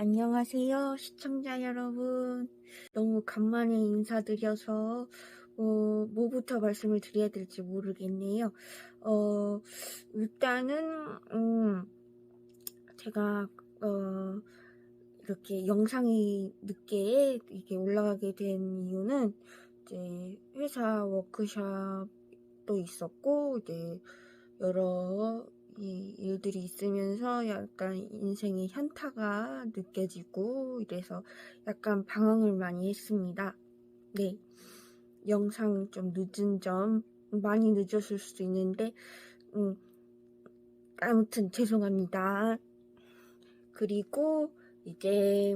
안녕하세요, 시청자 여러분. 너무 간만에 인사드려서, 어, 뭐부터 말씀을 드려야 될지 모르겠네요. 어, 일단은, 음, 제가, 어, 이렇게 영상이 늦게 이게 올라가게 된 이유는, 이제, 회사 워크샵도 있었고, 이제, 여러 이 일들이 있으면서 약간 인생의 현타가 느껴지고 이래서 약간 방황을 많이 했습니다. 네. 영상 좀 늦은 점 많이 늦었을 수도 있는데 음, 아무튼 죄송합니다. 그리고 이제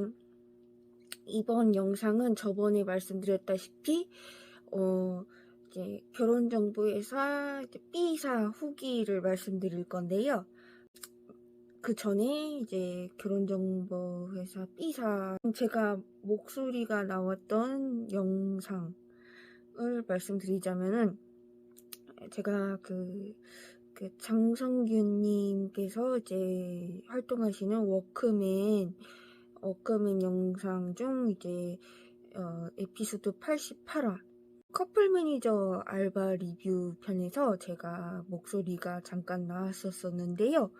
이번 영상은 저번에 말씀드렸다시피 어 이제 결혼정보회사 B사 후기를 말씀드릴 건데요. 그 전에 이제 결혼정보회사 B사 제가 목소리가 나왔던 영상을 말씀드리자면은 제가 그, 그 장성균님께서 이제 활동하시는 워크맨 워크맨 영상 중 이제 어, 에피소드 88화 커플 매니저 알바 리뷰 편에서 제가 목소리가 잠깐 나왔었었는데요.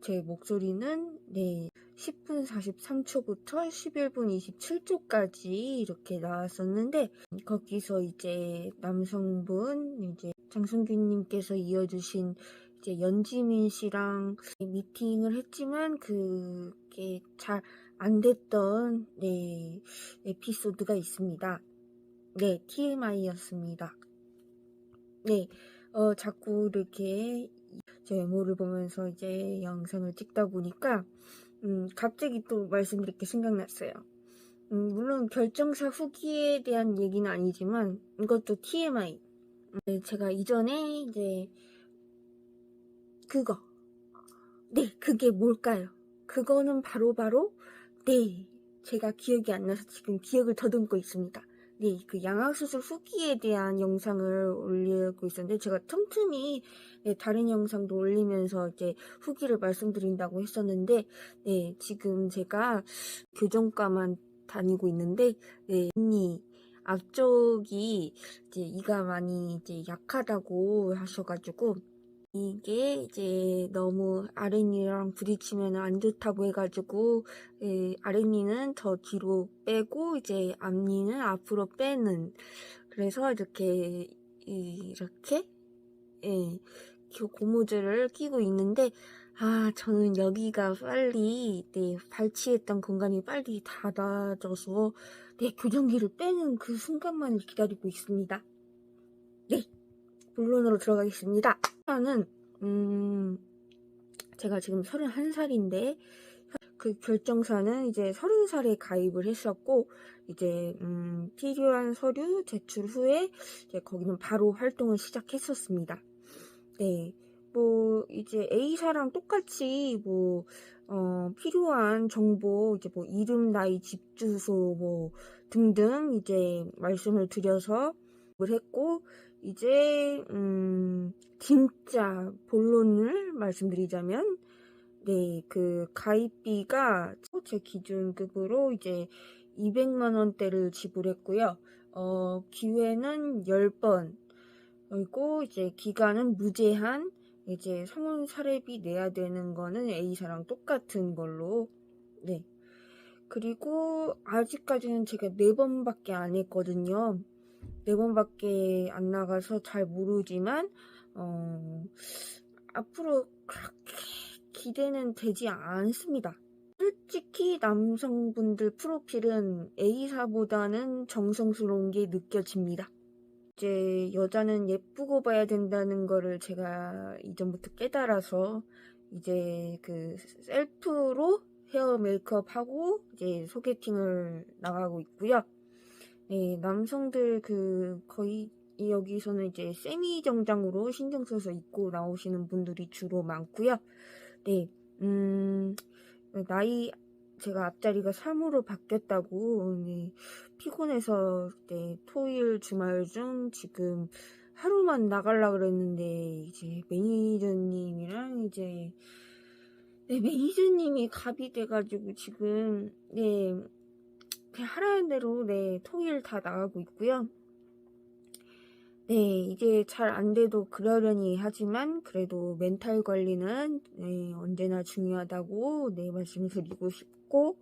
제 목소리는 네 10분 43초부터 11분 27초까지 이렇게 나왔었는데 거기서 이제 남성분 이제 장승균님께서 이어주신 이제 연지민 씨랑 미팅을 했지만 그게 잘 안 됐던 네 에피소드가 있습니다. 네, TMI였습니다. 네, 어, 자꾸 이렇게 제 메모를 보면서 이제 영상을 찍다 보니까, 음, 갑자기 또 말씀드릴 게 생각났어요. 음, 물론 결정사 후기에 대한 얘기는 아니지만, 이것도 TMI. 네, 제가 이전에 이제, 그거. 네, 그게 뭘까요? 그거는 바로바로, 바로 네, 제가 기억이 안 나서 지금 기억을 더듬고 있습니다. 네, 그 양악수술 후기에 대한 영상을 올리고 있었는데 제가 틈틈이 네, 다른 영상도 올리면서 이제 후기를 말씀드린다고 했었는데 네, 지금 제가 교정과만 다니고 있는데 네, 이 앞쪽이 이제 이가 많이 이제 약하다고 하셔가지고 이게 이제 너무 아랫니랑 부딪히면 안 좋다고 해가지고 예, 아랫니는 더 뒤로 빼고 이제 앞니는 앞으로 빼는 그래서 이렇게 이렇게 예, 고무줄을 끼고 있는데 아 저는 여기가 빨리 네, 발치했던 공간이 빨리 닫아져서 네, 교정기를 빼는 그 순간만을 기다리고 있습니다. 네, 본론으로 들어가겠습니다. 하나는 음 제가 지금 31살인데 그 결정사는 이제 30살에 가입을 했었고 이제 음 필요한 서류 제출 후에 이제 거기는 바로 활동을 시작했었습니다. 네. 뭐 이제 A사랑 똑같이 뭐 어, 필요한 정보 이제 뭐 이름, 나이, 집 주소 뭐 등등 이제 말씀을 드려서 했고 이제 음 진짜 본론을 말씀드리자면 네, 그 가입비가 제 기준급으로 이제 200만 원대를 지불했고요. 어, 기회는 10번. 그리고 이제 기간은 무제한. 이제 성원 사례비 내야 되는 거는 A사랑 똑같은 걸로. 네. 그리고 아직까지는 제가 4번밖에 안 했거든요. 네 번밖에 안 나가서 잘 모르지만 어, 앞으로 그렇게 기대는 되지 않습니다. 솔직히 남성분들 프로필은 A사보다는 정성스러운 게 느껴집니다. 이제 여자는 예쁘고 봐야 된다는 거를 제가 이전부터 깨달아서 이제 그 셀프로 헤어 메이크업 하고 이제 소개팅을 나가고 있고요. 네, 남성들 그 거의 여기서는 이제 세미 정장으로 신경 써서 입고 나오시는 분들이 주로 많고요. 네, 음, 나이 제가 앞자리가 3으로 바뀌었다고 네, 피곤해서 네, 토일 주말 중 지금 하루만 나갈라 그랬는데 이제 매니저님이랑 이제 네, 매니저님이 갑이 돼가지고 지금, 네, 그냥 하라는 대로, 네, 통일 다 나가고 있고요. 네, 이게 잘 안 돼도 그러려니 하지만, 그래도 멘탈 관리는, 네, 언제나 중요하다고, 네, 말씀드리고 싶고,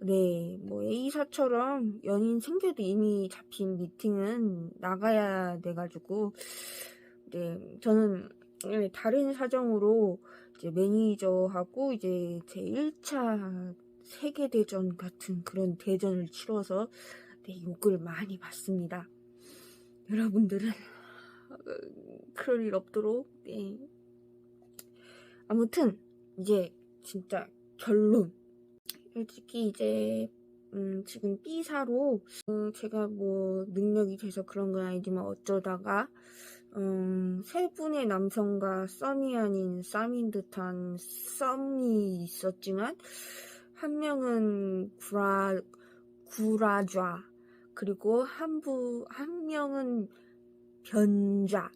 네, 뭐, A사처럼 연인 생겨도 이미 잡힌 미팅은 나가야 돼가지고, 네, 저는, 네, 다른 사정으로, 이제 매니저하고 이제 제 1차 세계대전 같은 그런 대전을 치러서 네, 욕을 많이 받습니다. 여러분들은 어, 그럴 일 없도록 네. 아무튼 이제 진짜 결론 솔직히 이제 음, 지금 B사로 음, 제가 뭐 능력이 돼서 그런 건 아니지만 어쩌다가 음, 세 분의 남성과 썸이 아닌 쌈인 듯한 썸이 있었지만 한 명은 구라 구라좌 그리고 한부 한 명은 변좌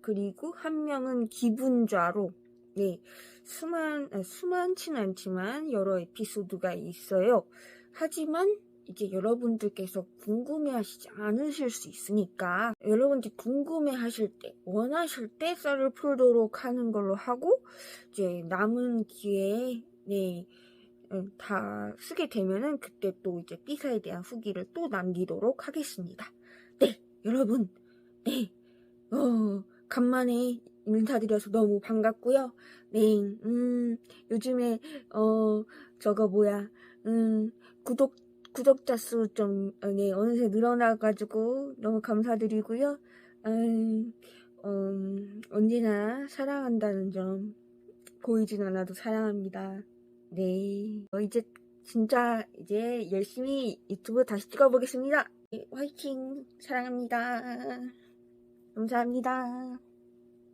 그리고 한 명은 기분좌로 네 수만 아, 수많진 않지만 여러 에피소드가 있어요. 하지만 이제 여러분들께서 궁금해하시지 않으실 수 있으니까 여러분들이 궁금해하실 때 원하실 때 썰을 풀도록 하는 걸로 하고 이제 남은 기회에 네, 음, 다 쓰게 되면은 그때 또 이제 B사에 대한 후기를 또 남기도록 하겠습니다. 네, 여러분, 네, 어, 간만에 인사드려서 너무 반갑고요. 네, 음, 요즘에 어 저거 뭐야, 음, 구독 구독자 수 좀, 어, 네, 어느새 늘어나가지고 너무 감사드리고요. 음, 음, 언제나 사랑한다는 점 보이진 않아도 사랑합니다. 네, 어, 이제 진짜 이제 열심히 유튜브 다시 찍어보겠습니다. 네, 화이팅! 사랑합니다. 감사합니다.